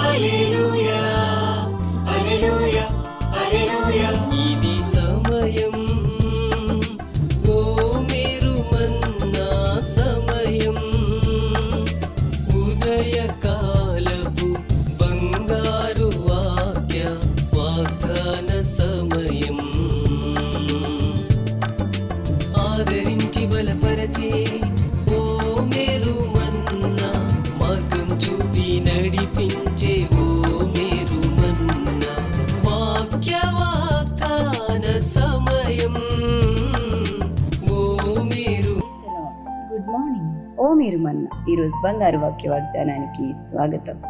Hallelujah. మీరు మన్న ఈరోజు బంగారు వాక్య వాగ్దానానికి స్వాగతం.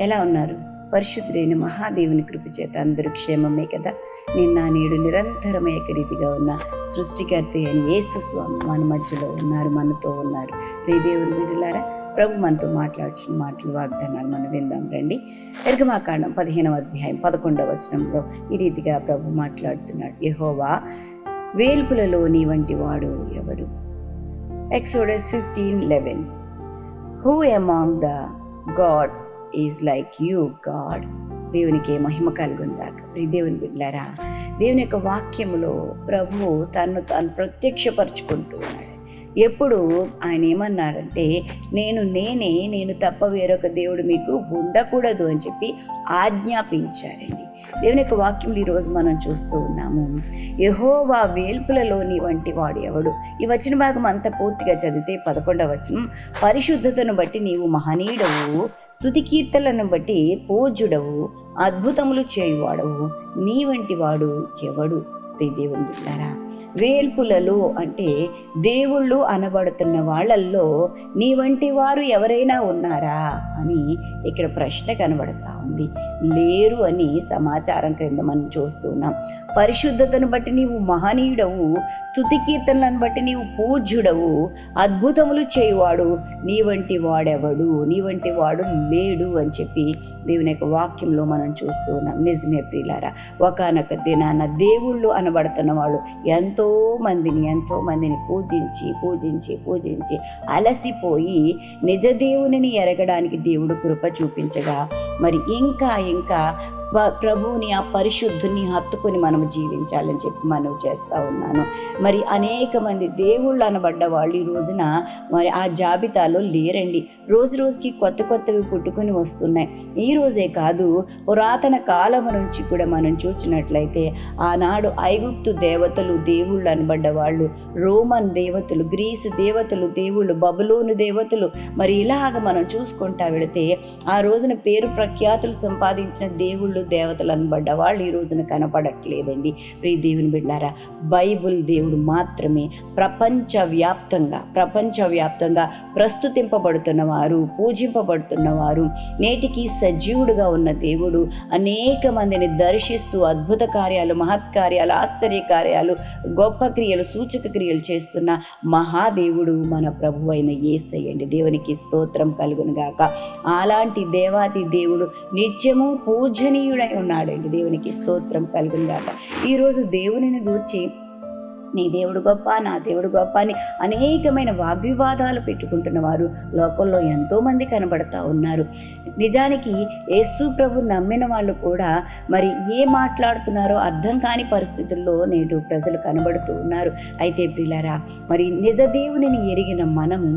ఎలా ఉన్నారు? పరిశుద్ధుడైన మహాదేవుని కృప చేత అందరూ క్షేమమే కదా? నిన్న నేడు నిరంతరం ఏకరీతిగా ఉన్న సృష్టికర్త అయిన యేసు స్వామి మన మధ్యలో ఉన్నారు మనతో ఉన్నారు. ప్రియ దేవుని విడులారా ప్రభు మనతో మాట్లాడుచున్న మాటలు వాగ్దానాలు మనం విందాం రండి. ఎర్గమాకాండం పదిహేనవ అధ్యాయం పదకొండవ వచనంలో ఈ రీతిగా ప్రభు మాట్లాడుతున్నాడు. యహోవా వేల్పులలో నీ వంటి వాడు ఎవడు? Exodus 15 Who among the gods is like you, God? దేవునికి మహిమ కలుగుందాక ప్రి దేవుని బిడ్డారా దేవుని యొక్క వాక్యములో ప్రభు తను తాను ప్రత్యక్షపరుచుకుంటూ ఉన్నాడు. ఎప్పుడు ఆయన ఏమన్నాడంటే నేను నేనే నేను తప్ప వేరొక దేవుడు మీకు ఉండకూడదు అని చెప్పి ఆజ్ఞాపించారండి దేవుని యొక్క వాక్యములు ఈరోజు మనం చూస్తూ ఉన్నాము. యహోవా వేల్పులలోని వంటి వాడు ఎవడు? ఈ వచన భాగం అంతా పూర్తిగా చదివితే పదకొండవ వచనం. పరిశుద్ధతను బట్టి నీవు మహనీయుడవు స్థుతి కీర్తలను బట్టి పూజ్యుడవు అద్భుతములు చేయువాడవు. నీ వంటి వాడు ఎవడు? ప్రియ దేవుని బిడ్డారా వేల్పులలో అంటే దేవుళ్ళు అనబడుతున్న వాళ్ళల్లో నీ వంటి వారు ఎవరైనా ఉన్నారా అని ఇక్కడ ప్రశ్న కనబడతా ఉంది. లేరు అని సమాచారం క్రింద మనం చూస్తున్నాం పరిశుద్ధతను బట్టి నీవు మహనీయుడవు స్థుతి కీర్తనలను బట్టి నీవు పూజ్యుడవు అద్భుతములు చేయువాడు నీ వంటి వాడెవడు నీ వంటి వాడు లేడు అని చెప్పి దేవుని యొక్క వాక్యంలో మనం చూస్తూ ఉన్నాం. నిజమే ప్రియులారా ఒకనొక దినాన దేవుళ్ళు పడుతున్న వాళ్ళు ఎంతో మందిని ఎంతో మందిని పూజించి పూజించి పూజించి అలసిపోయి నిజ దేవునిని ఎరగడానికి దేవుడు కృప చూపించగా మరి ఇంకా ఇంకా ప్రభువుని ఆ పరిశుద్ధుని హత్తుకొని మనము జీవించాలని చెప్పి మనం చేస్తూ ఉన్నాను. మరి అనేక మంది దేవుళ్ళు అనబడ్డ వాళ్ళు ఈ రోజున మరి ఆ జాబితాలో లేరండి. రోజు రోజుకి కొత్త కొత్తవి పుట్టుకొని వస్తున్నాయి. ఈ రోజే కాదు పురాతన కాలం నుంచి కూడా మనం చూసినట్లయితే ఆనాడు ఐగుప్తు దేవతలు దేవుళ్ళు అనబడ్డ వాళ్ళు రోమన్ దేవతలు గ్రీసు దేవతలు దేవుళ్ళు బబులోను దేవతలు మరి ఇలాగ మనం చూసుకుంటా వెళితే ఆ రోజున పేరు ప్రఖ్యాతులు సంపాదించిన దేవుళ్ళు దేవతలు అనబడ్డ వాళ్ళు ఈ రోజున కనపడట్లేదండి. ప్రియ దేవుని బిడ్డారా బైబుల్ దేవుడు మాత్రమే ప్రపంచ వ్యాప్తంగా ప్రపంచ వ్యాప్తంగా ప్రస్తుతింపబడుతున్న వారు పూజింపబడుతున్న వారు నేటికి సజీవుడుగా ఉన్న దేవుడు అనేక మందిని దర్శిస్తూ అద్భుత కార్యాలు మహత్కార్యాలు ఆశ్చర్య కార్యాలు గొప్ప క్రియలు సూచక క్రియలు చేస్తున్న మహాదేవుడు మన ప్రభు అయిన ఏసయ్యండి దేవునికి స్తోత్రం కలుగునుగాక అలాంటి దేవాది దేవుడు నిత్యము పూజనీయుడై ఉన్నాడండి. దేవునికి స్తోత్రం కలుగును ఈరోజు దేవునిని గూర్చి నీ దేవుడు గొప్ప నా దేవుడు గొప్ప అని అనేకమైన వాగ్వివాదాలు పెట్టుకుంటున్న వారు లోకంలో ఎంతోమంది కనబడతా ఉన్నారు. నిజానికి యేసు ప్రభు నమ్మిన వాళ్ళు కూడా మరి ఏ మాట్లాడుతున్నారో అర్థం కాని పరిస్థితుల్లో నేడు ప్రజలు కనబడుతూ ఉన్నారు. అయితే ప్రిలారా మరి నిజ దేవునిని ఎరిగిన మనము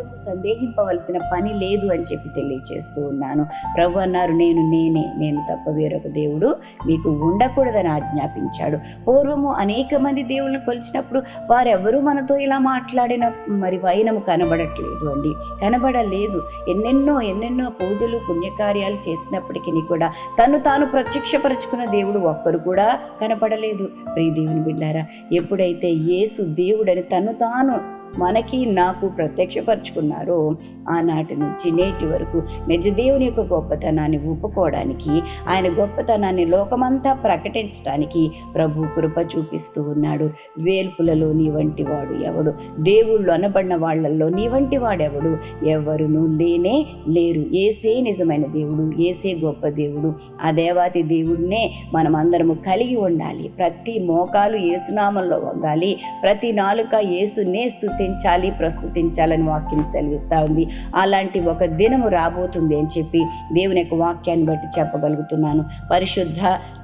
మాత్రము సందేహింపవలసిన పని లేదు అని చెప్పి తెలియచేస్తూ ఉన్నాను. ప్రభు అన్నారు నేను నేనే నేను తప్ప వేరొక దేవుడు మీకు ఉండకూడదని ఆజ్ఞాపించాడు. పూర్వము అనేక మంది దేవుళ్ళని కొలిచినప్పుడు వారెవరూ మనతో ఇలా మాట్లాడిన మరి వైనము కనబడట్లేదు అండి. కనబడలేదు. ఎన్నెన్నో ఎన్నెన్నో పూజలు పుణ్యకార్యాలు చేసినప్పటికీ కూడా తను తాను ప్రత్యక్షపరచుకున్న దేవుడు ఒక్కరు కూడా కనపడలేదు ప్రియ దేవుని బిడ్డారా ఎప్పుడైతే యేసు దేవుడని తను తాను మనకి నాకు ప్రత్యక్షపరుచుకున్నారో ఆనాటి నుంచి నేటి వరకు నిజ దేవుని యొక్క గొప్పతనాన్ని ఒప్పుకోవడానికి ఆయన గొప్పతనాన్ని లోకమంతా ప్రకటించడానికి ప్రభు కృప చూపిస్తూ ఉన్నాడు. వేల్పులలో నీ వంటి వాడు ఎవడు? దేవుళ్ళు అనబడిన వాళ్ళల్లో నీ వంటి వాడెవడు? ఎవరును లేనే లేరు. ఏసే నిజమైన దేవుడు ఏసే గొప్ప దేవుడు. ఆ దేవాతి దేవుడినే మనం అందరము కలిగి ఉండాలి. ప్రతి మోకాలు ఏసునామంలో వంగాలి. ప్రతి నాలుక ఏసునే స్థుతి స్థుతించాలి ప్రస్తుతించాలని వాక్యం సెలవిస్తూ ఉంది. అలాంటి ఒక దినము రాబోతుంది అని చెప్పి దేవుని యొక్క వాక్యాన్ని బట్టి చెప్పగలుగుతున్నాను. పరిశుద్ధ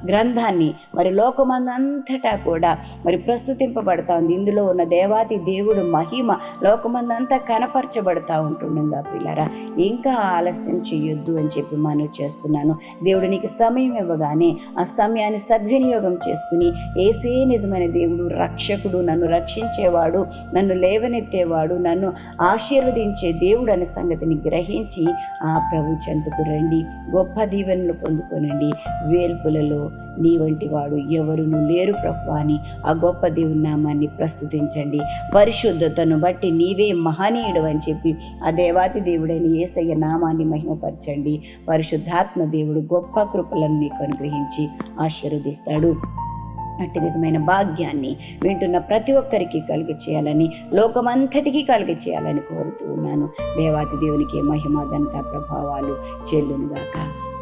గ్రంథాన్ని మరి లోకమందంతటా కూడా మరి ప్రస్తుతింపబడతా ఉంది. ఇందులో ఉన్న దేవాది దేవుడు మహిమ లోకమందంతా కనపరచబడతా ఉంటుండగా పిల్లరా. ఇంకా ఆలస్యం చేయొద్దు అని చెప్పి మనవి చేస్తున్నాను. దేవుడు నీకు సమయం ఇవ్వగానే ఆ సమయాన్ని సద్వినియోగం చేసుకుని ఏసే నిజమైన దేవుడు రక్షకుడు నన్ను రక్షించేవాడు నన్ను లేవ లేవనెత్తేవాడు నన్ను ఆశీర్వదించే దేవుడు అనే సంగతిని గ్రహించి ఆ ప్రభు చెంతకు రండి. గొప్ప దీవెనలు పొందుకొనండి. వేల్పులలో నీ వంటి వాడు ఎవరును లేరు ప్రభు అని ఆ గొప్ప దేవుని నామాన్ని ప్రస్తుతించండి. పరిశుద్ధతను బట్టి నీవే మహనీయుడు అని చెప్పి ఆ దేవాతి దేవుడైన ఏసయ్య నామాన్ని మహిమపరచండి. పరిశుద్ధాత్మ దేవుడు గొప్ప కృపలను నీకు అనుగ్రహించి ఆశీర్వదిస్తాడు. అట్టి విధమైన భాగ్యాన్ని వింటున్న ప్రతి ఒక్కరికి కలుగ చేయాలని లోకమంతటికీ కలుగ చేయాలని కోరుతూ ఉన్నాను. దేవాతి దేవునికి మహిమ ఘనత ప్రభావాలు చెల్లునుగాక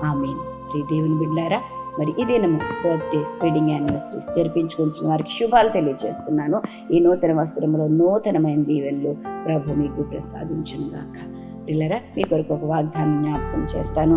ఆమె ప్రియ దేవుని బిడ్డారా మరి ఇదే దినము బర్త్డేస్ వెడ్డింగ్ యానివర్సరీస్ జరిపించుకుంటున్న వారికి శుభాలు తెలియజేస్తున్నాను. ఈ నూతన వస్త్రంలో నూతనమైన దీవెనలు ప్రభు మీకు ప్రసాదించునుగాక పిల్లరా మీ కొరకు ఒక వాగ్దానం జ్ఞాపకం చేస్తాను.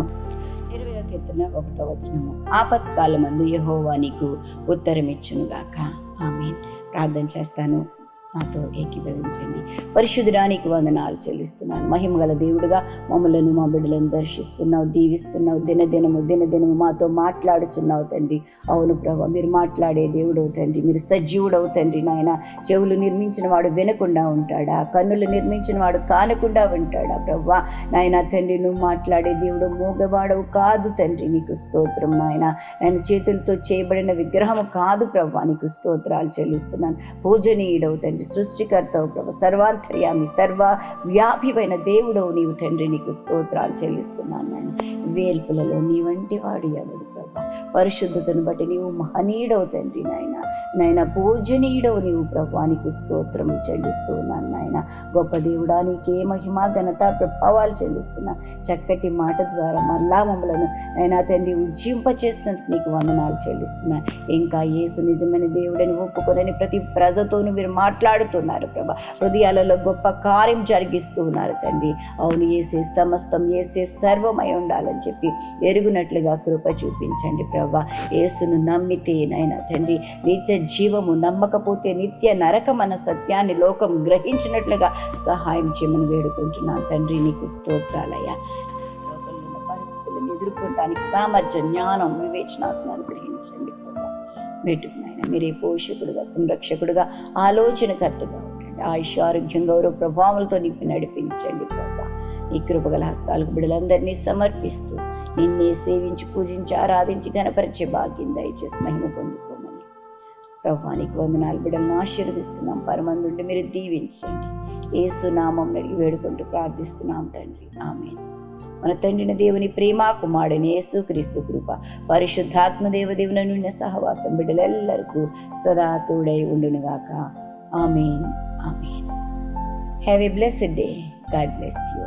కీర్తన ఒకటో వచనము. ఆపత్కాలమందు యహోవా నీకు ఉత్తరం ఇచ్చునుగాక ఆమె ప్రార్థన చేస్తాను. నాతో ఏకీభవించండి. పరిశుద్ధుడానికి వందనాలు చెల్లిస్తున్నాను. మహిమగల దేవుడుగా మమ్మలను మా బిడ్డలను దర్శిస్తున్నావు దీవిస్తున్నావు దినదినము దినదినము మాతో మాట్లాడుచున్నావు తండ్రి. అవును ప్రభా మీరు మాట్లాడే దేవుడు అవుతండి మీరు సజీవుడవు తండ్రి నాయన. చెవులు నిర్మించిన వాడు వినకుండా ఉంటాడా? కన్నులు నిర్మించిన వాడు కానకుండా ఉంటాడా ప్రభా? నాయన తండ్రి నువ్వు మాట్లాడే దేవుడు మూగవాడవు కాదు తండ్రి నీకు స్తోత్రం నాయన. నేను చేతులతో చేయబడిన విగ్రహము కాదు ప్రభా నీకు స్తోత్రాలు చెల్లిస్తున్నాను. పూజనీయుడవు తండ్రి. సృష్టికర్తవు ప్రభు. సర్వాంతర్యామి సర్వ వ్యాపివైన దేవుడవు నీవు తండ్రి. నీకు స్తోత్రాలు చెల్లిస్తున్నాను నేను వేల్పులలో నీ వంటి వాడు ఎవడు ప్రభా? పరిశుద్ధతను బట్టి నీవు మహనీయుడవు తండ్రి నాయన. నాయన పూజనీయుడవు నీవు ప్రభా. నీకు స్తోత్రం చెల్లిస్తూ ఉన్నాను నాయన. గొప్ప దేవుడా నీకే మహిమ ఘనత ప్రభావాలు చెల్లిస్తున్నా. చక్కటి మాట ద్వారా మరలా మమ్మలను అయినా తండ్రి ఉజ్జింపచేసినందుకు నీకు వందనాలు చెల్లిస్తున్నా. ఇంకా యేసు నిజమైన దేవుడని ఒప్పుకొనని ప్రతి ప్రజతోనూ మీరు మాట్లాడుతున్నారు ప్రభా. హృదయాలలో గొప్ప కార్యం జరిగిస్తూ ఉన్నారు తండ్రి. అవును ఏసే సమస్తం ఏసే సర్వమై ఉండాలని చెప్పి ఎరుగునట్లుగా కృప చూపించండి ప్రభా. యేసును నమ్మితే నైనా తండ్రి. నిత్య జీవము నమ్మకపోతే నిత్య నరకమన్న సత్యాన్ని లోకం గ్రహించినట్లుగా సహాయం చేయమని వేడుకుంటున్నాను తండ్రి. నీకు స్తోత్రాలయ్యా. లోకంలో పరిస్థితులను ఎదుర్కొనడానికి సామర్థ్యం జ్ఞానం వివేచనాత్మ అనుగ్రహించండి ప్రభా. మీరే పోషకుడుగా సంరక్షకుడుగా ఆలోచనకర్తగా ఉండండి. ఆయుష్ ఆరోగ్యం గౌరవ ప్రభావాలతో నింపి నడిపించండి ప్రభా. ఈ కృపగల హస్తాలకు బిడ్డలందరినీ సమర్పిస్తూ నిన్నే సేవించి పూజించి ఆరాధించి గణపరిచే భాగ్యం దయచేసి మహిమ పొందుకోమని. ప్రభానికి వందనాలు. బిడ్డలను ఆశీర్వదిస్తున్నాం. పరమందుండి మీరు దీవించండి. ఏసు నామం అడిగి వేడుకుంటూ ప్రార్థిస్తున్నాం తండ్రి. ఆమెను. మన తండ్రిన దేవుని ప్రేమ కుమారుని యేసు క్రీస్తు కృప పరిశుద్ధాత్మ దేవదేవుని నుండి సహవాసం బిడ్డలెల్లరికూ సదా తోడై ఉండునుగాక. Amen. Amen. Have a blessed day God bless you